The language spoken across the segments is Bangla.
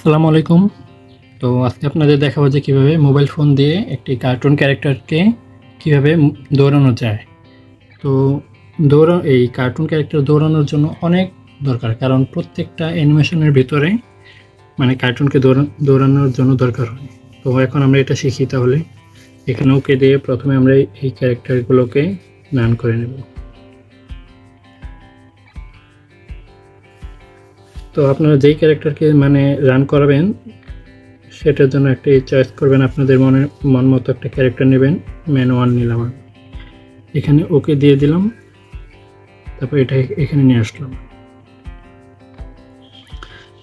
আসসালামু আলাইকুম। তো আজকে আপনাদের দেখাবো যে কীভাবে মোবাইল ফোন দিয়ে একটি কার্টুন ক্যারেক্টারকে কীভাবে দৌড়ানো যায়। তো দৌড়া, এই কার্টুন ক্যারেক্টার দৌড়ানোর জন্য অনেক দরকার, কারণ প্রত্যেকটা অ্যানিমেশনের ভিতরে মানে কার্টুনকে দৌড়া, দৌড়ানোর জন্য দরকার হয়। তো এখন আমরা এটা শিখি তাহলে। এখানে ওকে দিয়ে প্রথমে আমরা এই- ক্যারেক্টারগুলোকে রান করে নেব। তো আপনারা যেই ক্যারেক্টারকে মানে রান করাবেন, সেটার জন্য একটা চয়েস করবেন, আপনাদের মনে মন মতো একটা ক্যারেক্টার নেবেন ম্যান ওয়ান নিলাম। এখানে ওকে দিয়ে দিলাম, তারপর এটা এখানে নিয়ে আসলাম।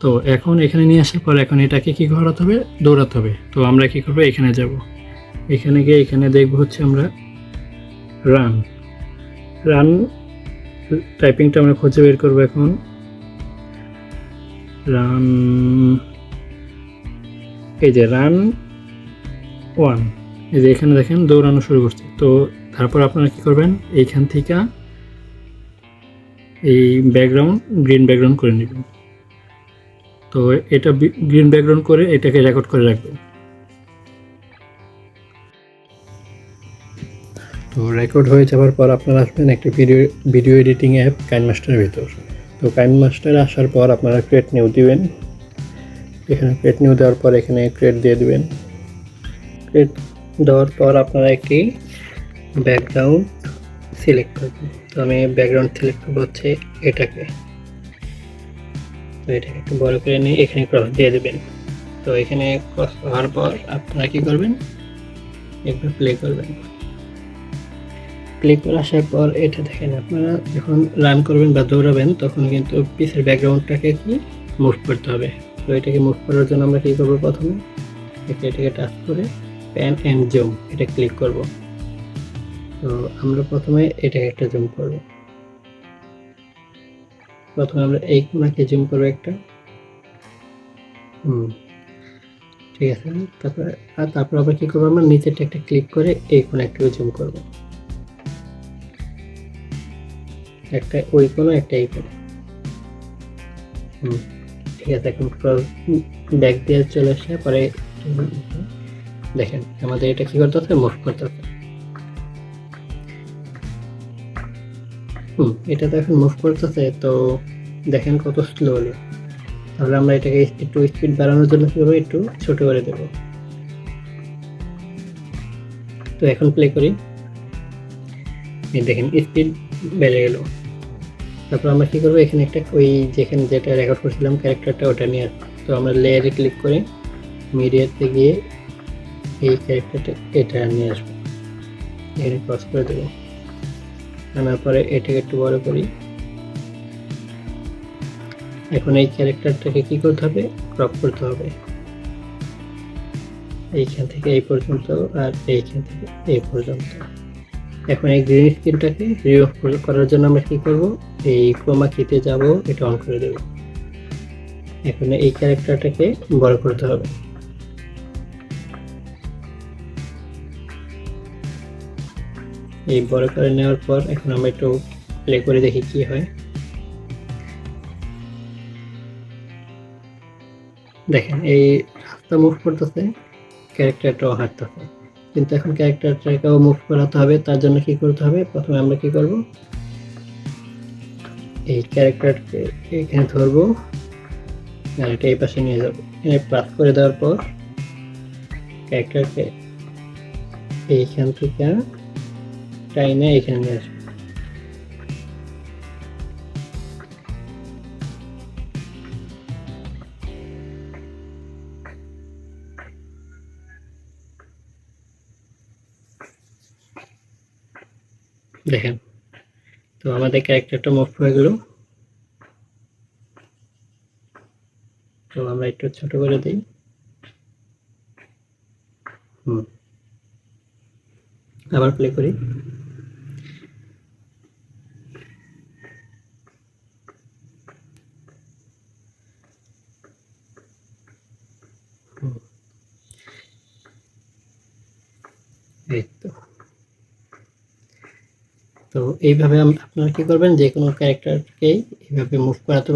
তো এখন এখানে নিয়ে আসার পর এখন এটাকে কি করাতে হবে? দৌড়াতে হবে। তো আমরা কি করব? এখানে যাব। এখানে গিয়ে এখানে দেখব হচ্ছে আমরা রান রান টাইপিংটা আমরা খুঁজে বের করব এখন। রান এই যে রান ওয়ান এই যে এখানে দেখেন দৌড়ানো শুরু করছে। তো তারপর আপনারা কি করবেন? এইখান থেকে এই ব্যাকগ্রাউন্ড গ্রিন ব্যাকগ্রাউন্ড করে নেবেন। তো এটা গ্রিন ব্যাকগ্রাউন্ড করে এটাকে রেকর্ড করে রাখবেন। তো রেকর্ড হয়ে যাওয়ার পর আপনারা আসবেন একটি ভিডিও ভিডিও এডিটিং অ্যাপ কাইন মাস্টারের ভিতর। তো কাইন মাস্টার আসার পর আপনারা ক্রেট নিউ দিবেন। এখানে ক্রেট নিউ দেওয়ার পর এখানে ক্রেট দিয়ে দিবেন। ক্রেট দেওয়ার পর আপনারা একটি ব্যাকগ্রাউন্ড সিলেক্ট করবেন তো আমি ব্যাকগ্রাউন্ড সিলেক্ট করব হচ্ছে এটাকে। তো এটাকে একটু বড় করে নিয়ে এখানে ক্রস দিয়ে দেবেন। তো এখানে ক্রস হওয়ার পর আপনারা কী করবেন? একটু প্লে করবেন। প্লে করে আসার পর এটা দেখেন আপনারা যখন রান করবেন বা দৌড়াবেন, তখন কিন্তু পিসের ব্যাকগ্রাউন্ডটাকে কি? মুভ করতে হবে। তো এটাকে মুভ করার জন্য আমরা কী করব প্রথমে? এটাকে টাচ করে প্যান অ্যান্ড জুম এটা ক্লিক করব। তো আমরা প্রথমে এটাকে একটা জুম করব। প্রথমে আমরা এই কোনাকে জুম করব একটা। হুম, ঠিক আছে। তারপরে, আর তারপর আবার কী করব আমরা নিচেরটা একটা ক্লিক করে এই একটু জুম করব। একটা ওই কোনো একটা এই কোনো ঠিক আছে, এখন ব্যাক দিয়ে চলে আসে পরে দেখেন, আমাদের এটা কি করতে হবে মুভ করতে হবে হুম, এটা তো এখন মুভ করতেছে, তো দেখেন কত স্লোলি তাহলে আমরা এটাকে একটু স্পিড বাড়ানোর জন্য কি একটু ছোট করে দেবো। তো এখন প্লে করি। দেখেন স্পিড বেড়ে গেল। তারপর আমরা কী করব? এখানে একটা ওই যেখানে যেটা রেকর্ড করছিলাম ক্যারেক্টারটা ওটা নিয়ে তো আমরা লেয়ারে ক্লিক করে মিডিয়াতে গিয়ে এই ক্যারেক্টারটা এটা নিয়ে আসব। এখানে ক্রস করে দেবো। আনার পরে এটাকে একটু বড় করি। এখন এই ক্যারেক্টারটাকে কি করতে হবে? ক্রপ করতে হবে। এইখান থেকে এই পর্যন্ত আর এইখান থেকে এই পর্যন্ত। এখন এই গ্রিন স্ক্রিনটাকে করার জন্য আমরা কি করব? এই ক্রোমা কিতে যাব, এটা অন করে দেব। এখন এই ক্যারেক্টারটাকে বড় করতে হবে। এই বড় করে নেওয়ার পর এখন আমরা একটু প্লে করে দেখি কি হয়। দেখেন, এই রাস্তা মুভ করতেছে ক্যারেক্টারটাও হাঁটতেছে। কিন্তু এখন ক্যারেক্টারটাকেও মুভ করাতে হবে, তার জন্য কি করতে হবে? প্রথমে আমরা কি করব? এই ক্যারেক্টারকে এখানে ধরবো আর এটা এই পাশে নিয়ে যাব। এখানে প্লাস করে দেওয়ার পর ক্যারেক্টারকে এইখান থেকে টাইনে এখানে নিয়ে আসব। দেখেন। তো আমাদের ক্যারেক্টারটা মুভ হয়ে গেল। তো আমরা একটু ছোট করে দিই। হুম। আবার প্লে করি। এই তো। তো এইভাবে আপনারা কি করবেন? যে কোনো ক্যারেক্টারকেই এইভাবে মুভ করাতে